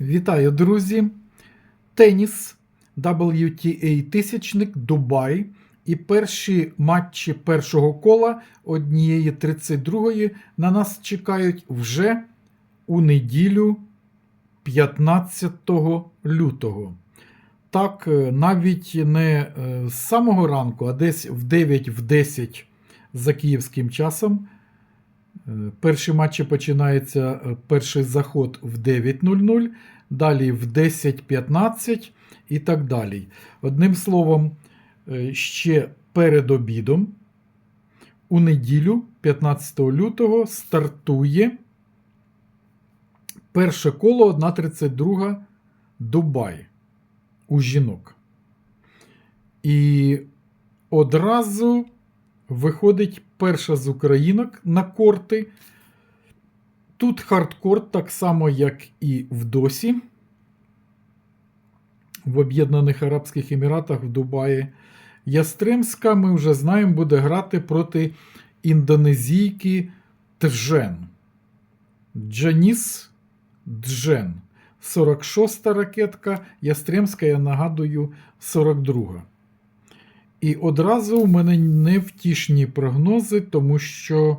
Вітаю, друзі! Теніс WTA тисячник Дубай. І перші матчі першого кола однієї 32-ї на нас чекають вже у неділю 15 лютого. Так, е, навіть не е, з самого ранку, а десь в 9-10 за київським часом. Е, Перші матчі починаються е, перший заход в 9.00, далі в 10.15 і так далі. Одним словом, е, ще перед обідом, у неділю, 15 лютого, стартує перше коло 1.32 Дубай у жінок. І одразу виходить перша з українок на корти. Тут хардкор так само, як і в Досі. В Об'єднаних Арабських Еміратах в Дубаї. Ястремська, ми вже знаємо, буде грати проти індонезійки Тжен. Джаніс Джен. 46-та ракетка. Ястремська, я нагадую, 42. І одразу у мене невтішні прогнози, тому що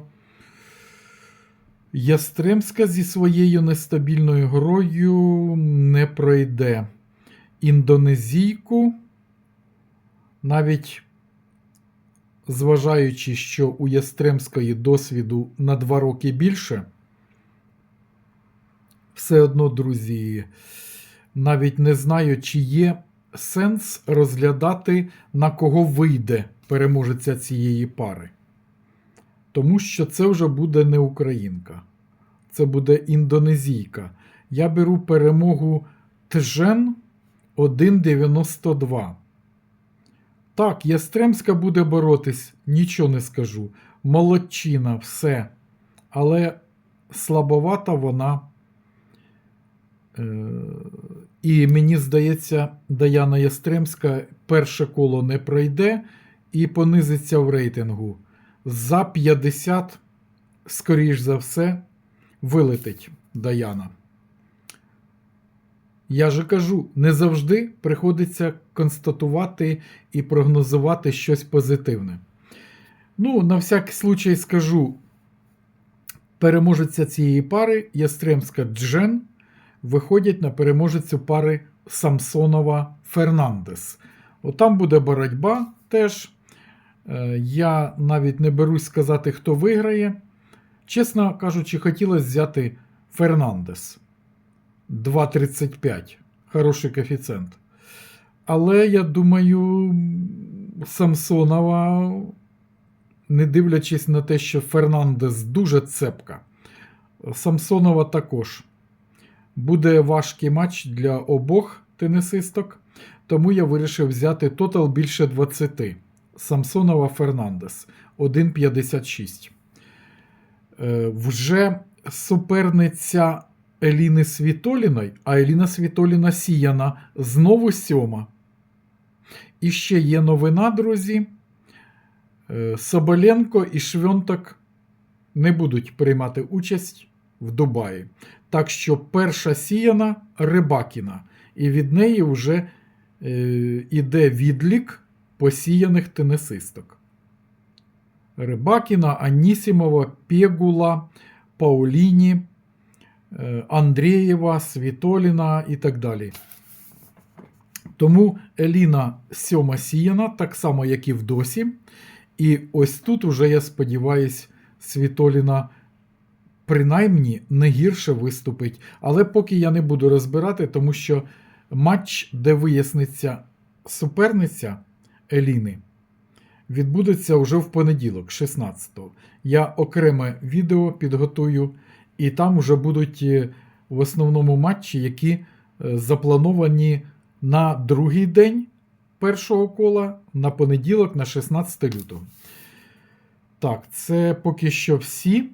Ястремська зі своєю нестабільною грою не пройде. Індонезійку, навіть зважаючи, що у Ястремської досвіду на 2 роки більше, все одно, друзі, навіть не знаю, чи є сенс розглядати, на кого вийде переможеця цієї пари. Тому що це вже буде не українка, це буде індонезійка. Я беру перемогу Тжен 1,92. Так, Ястремська буде боротись, нічого не скажу. Молодчина, все. Але слабовата вона. Е, і мені здається, Даяна Ястремська перше коло не пройде і понизиться в рейтингу. За 50, скоріш за все, вилетить Даяна. Я же кажу, не завжди приходиться констатувати і прогнозувати щось позитивне. Ну, на всякий случай скажу: переможеця цієї пари Ястремська Джен виходять на переможецю пари Самсонова Фернандес. Отам буде боротьба теж. Е, Я навіть не берусь сказати, хто виграє. Чесно кажучи, хотілося взяти Фернандес 2,35. Хороший коефіцієнт. Але я думаю, Самсонова, не дивлячись на те, що Фернандес дуже цепка. Самсонова також. Буде важкий матч для обох тенісисток, тому я вирішив взяти тотал більше 20. Самсонова Фернандес 1,56. Е, Вже суперниця Еліни Світоліної, а Еліна Світоліна сіяна знову сьома. І ще є новина, друзі. Е, Соболенко і Швьонтак не будуть приймати участь в Дубаї. Так що перша сіяна Рибакіна, і від неї вже е, іде відлік посіяних тенісисток. Рибакіна, Анісімова, Пегула, Пауліні, е, Андрієва, Світоліна і так далі. Тому Еліна сьома сіяна, так само, як і в досі. І ось тут уже, я сподіваюся, Світоліна принаймні не гірше виступить. Але поки я не буду розбирати, тому що матч, де виясниться суперниця Еліни, відбудеться вже в понеділок, 16-го. Я окреме відео підготую, і там вже будуть е, в основному матчі, які е, заплановані на другий день першого кола на понеділок, на 16 лютого. Так, це поки що всі.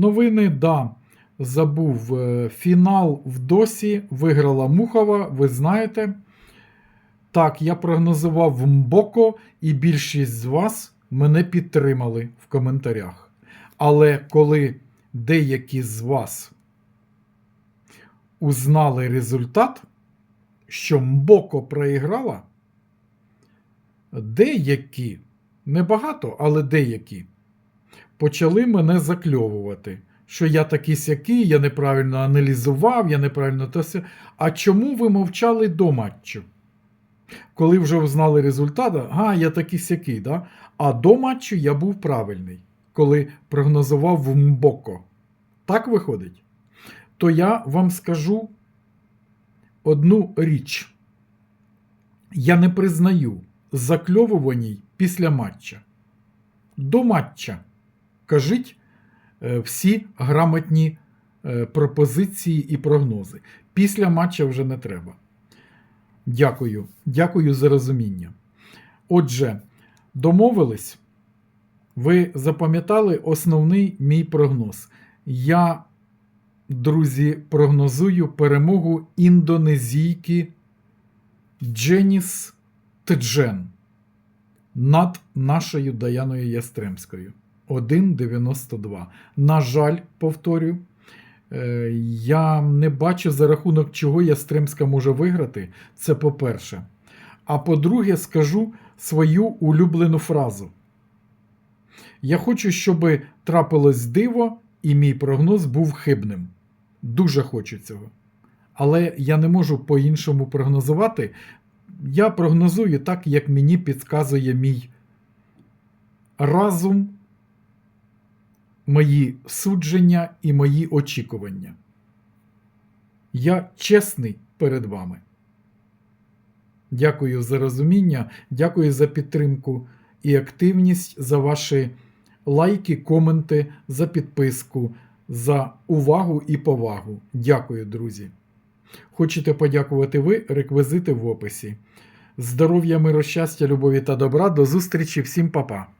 Новини, да, забув е, фінал в Досі. Виграла Мухова, ви знаєте. Так, я прогнозував Мбоко, і більшість з вас мене підтримали в коментарях. Але коли деякі з вас узнали результат, що Мбоко проіграла, деякі, небагато, але деякі, почали мене закльовувати, що я такий сякий, я неправильно аналізував, я неправильно то все. А чому ви мовчали до матчу? Коли вже узнали результат, а я такий сякий, да? а до матчу я був правильний, коли прогнозував в Мбоко. Так виходить? То я вам скажу одну річ. Я не признаю закльовуваній після матча. До матча кажіть е, всі грамотні е, пропозиції і прогнози. Після матча вже не треба. Дякую. Дякую за розуміння. Отже, домовились. Ви запам'ятали основний мій прогноз. Я, друзі, прогнозую перемогу індонезійки Дженіс Тджен над нашою Даяною Ястремською. 1,92. На жаль, повторю, е, я не бачу за рахунок чого Ястремська може виграти. Це по-перше. А по-друге, скажу свою улюблену фразу. Я хочу, щоб трапилось диво, і мій прогноз був хибним. Дуже хочу цього. Але я не можу по-іншому прогнозувати. Я прогнозую так, як мені підказує мій разум, мої судження і мої очікування. Я чесний перед вами. Дякую за розуміння, дякую за підтримку і активність, за ваші лайки, коменти, за підписку, за увагу і повагу. Дякую, друзі. Хочете подякувати ви? Реквізити в описі. Здоров'я, миру, щастя, любові та добра. До зустрічі всім, па-па!